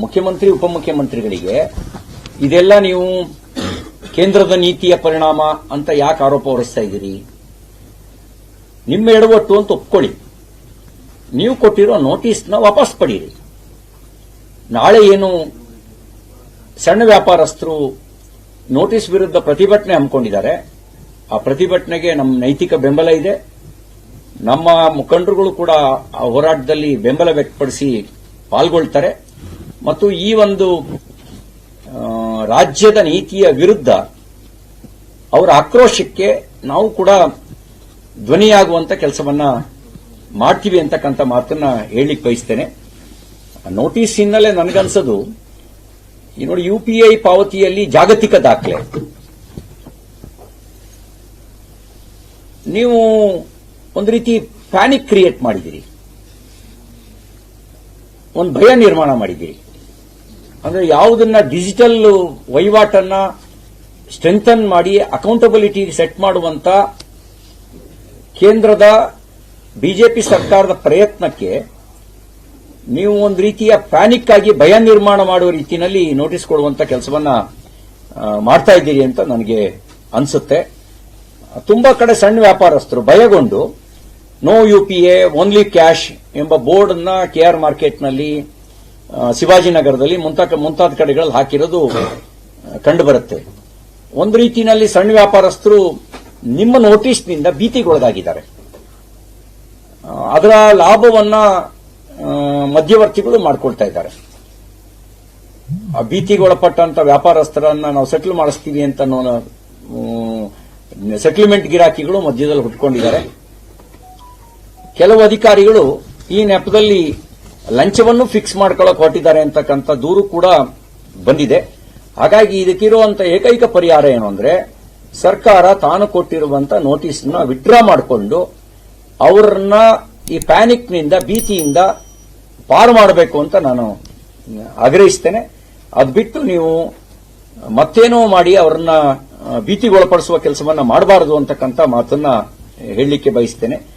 ಮುಖ್ಯಮಂತ್ರಿ, ಉಪಮುಖ್ಯಮಂತ್ರಿಗಳಿಗೆ ಇದೆಲ್ಲ ನೀವು ಕೇಂದ್ರದ ನೀತಿಯ ಪರಿಣಾಮ ಅಂತ ಯಾಕೆ ಆರೋಪ ಹೊರಿಸ್ತಾ ಇದ್ದೀರಿ? ನಿಮ್ಮ ಎಡವಟ್ಟು ಅಂತ ಒಪ್ಕೊಳ್ಳಿ. ನೀವು ಕೊಟ್ಟಿರೋ ನೋಟಿಸ್ನ ವಾಪಸ್ ಪಡೀರಿ. ನಾಳೆ ಏನು ಸಣ್ಣ ವ್ಯಾಪಾರಸ್ಥರು ನೋಟಿಸ್ ವಿರುದ್ಧ ಪ್ರತಿಭಟನೆ ಹಮ್ಮಿಕೊಂಡಿದ್ದಾರೆ. ಆ ಪ್ರತಿಭಟನೆಗೆ ನಮ್ಮ ನೈತಿಕ ಬೆಂಬಲ ಇದೆ. ನಮ್ಮ ಮುಖಂಡರುಗಳು ಕೂಡ ಆ ಹೋರಾಟದಲ್ಲಿ ಬೆಂಬಲ ವ್ಯಕ್ತಪಡಿಸಿ ಪಾಲ್ಗೊಳ್ತಾರೆ. ಮತ್ತು ಈ ಒಂದು ರಾಜ್ಯದ ನೀತಿಯ ವಿರುದ್ಧ ಅವರ ಆಕ್ರೋಶಕ್ಕೆ ನಾವು ಕೂಡ ಧ್ವನಿಯಾಗುವಂತ ಕೆಲಸವನ್ನ ಮಾಡ್ತೀವಿ ಅಂತಕ್ಕಂಥ ಮಾತನ್ನ ಹೇಳಲಿಕ್ಕೆ ಬಯಸ್ತೇನೆ. ನೋಟಿಸ್ ಹಿನ್ನೆಲೆ ನನಗನ್ಸೋದು, ಈ ನೋಡಿ ಯುಪಿಐ ಪಾವತಿಯಲ್ಲಿ ಜಾಗತಿಕ ದಾಖಲೆ. ನೀವು ಒಂದು ರೀತಿ ಪ್ಯಾನಿಕ್ ಕ್ರಿಯೇಟ್ ಮಾಡಿದಿರಿ ಒಂದು ಭಯ ನಿರ್ಮಾಣ ಮಾಡಿದಿರಿ ಅಂದ್ರೆ ಯಾವುದನ್ನ ಡಿಜಿಟಲ್ ವಹಿವಾಟನ್ನ ಸ್ಟ್ರೆಂಥನ್ ಮಾಡಿ ಅಕೌಂಟಬಿಲಿಟಿ ಸೆಟ್ ಮಾಡುವಂತ ಕೇಂದ್ರದ ಬಿಜೆಪಿ ಸರ್ಕಾರದ ಪ್ರಯತ್ನಕ್ಕೆ ನೀವು ಒಂದು ರೀತಿಯ ಪ್ಯಾನಿಕ್ ಆಗಿ ಭಯ ನಿರ್ಮಾಣ ಮಾಡುವ ರೀತಿಯಲ್ಲಿ ನೋಟಿಸ್ ಕೊಡುವಂತ ಕೆಲಸವನ್ನ ಮಾಡ್ತಾ ಇದ್ದೀರಿ ಅಂತ ನನಗೆ ಅನ್ಸುತ್ತೆ. ತುಂಬಾ ಕಡೆ ಸಣ್ಣ ವ್ಯಾಪಾರಸ್ಥರು ಭಯಗೊಂಡು ನೋ ಯುಪಿಎ ಓನ್ಲಿ ಕ್ಯಾಶ್ ಎಂಬ ಬೋರ್ಡ್ನ ಕೆಆರ್ ಮಾರ್ಕೆಟ್ನಲ್ಲಿ ಶಿವಾಜಿನಗರದಲ್ಲಿ ಮುಂತಾದ ಮುಂತಾದ ಕಡೆಗಳಲ್ಲಿ ಹಾಕಿರೋದು ಕಂಡು ಬರುತ್ತೆ ಒಂದು ರೀತಿಯಲ್ಲಿ ಸಣ್ಣ ವ್ಯಾಪಾರಸ್ಥರು ನಿಮ್ಮ ನೋಟಿಸ್ನಿಂದ ಭೀತಿಗೊಳಗಾಗಿದ್ದಾರೆ. ಅದರ ಲಾಭವನ್ನ ಮಧ್ಯವರ್ತಿಗಳು ಮಾಡ್ಕೊಳ್ತಾ ಇದ್ದಾರೆ. ಆ ಭೀತಿಗೊಳಪಟ್ಟಂತ ವ್ಯಾಪಾರಸ್ಥರನ್ನ ನಾವು ಸೆಟ್ಲ್ ಮಾಡಿಸ್ತೀವಿ ಅಂತ ಸೆಟ್ಲ್ಮೆಂಟ್ ಗಿರಾಕಿಗಳು ಮಧ್ಯದಲ್ಲಿ ಹುಟ್ಕೊಂಡಿದ್ದಾರೆ. ಕೆಲವು ಅಧಿಕಾರಿಗಳು ಈ ನೆಪದಲ್ಲಿ ಲಂಚವನ್ನು ಫಿಕ್ಸ್ ಮಾಡ್ಕೊಳ್ಳೋಕೆ ಹೊರಟಿದ್ದಾರೆ ಅಂತಕ್ಕಂಥ ದೂರು ಕೂಡ ಬಂದಿದೆ. ಹಾಗಾಗಿ ಇದಕ್ಕಿರುವಂತ ಏಕೈಕ ಪರಿಹಾರ ಏನು ಅಂದ್ರೆ, ಸರ್ಕಾರ ತಾನು ಕೊಟ್ಟಿರುವಂತ ನೋಟಿಸ್ನ ವಿಡ್ರಾ ಮಾಡಿಕೊಂಡು ಅವರನ್ನ ಈ ಪ್ಯಾನಿಕ್ನಿಂದ ಭೀತಿಯಿಂದ ಪಾರು ಮಾಡಬೇಕು ಅಂತ ನಾನು ಆಗ್ರಹಿಸ್ತೇನೆ. ಅದು ಬಿಟ್ಟು ನೀವು ಮತ್ತೇನೋ ಮಾಡಿ ಅವರನ್ನ ಭೀತಿಗೊಳಪಡಿಸುವ ಕೆಲಸವನ್ನ ಮಾಡಬಾರದು ಅಂತಕ್ಕಂಥ ಮಾತನ್ನ ಹೇಳಲಿಕ್ಕೆ ಬಯಸ್ತೇನೆ.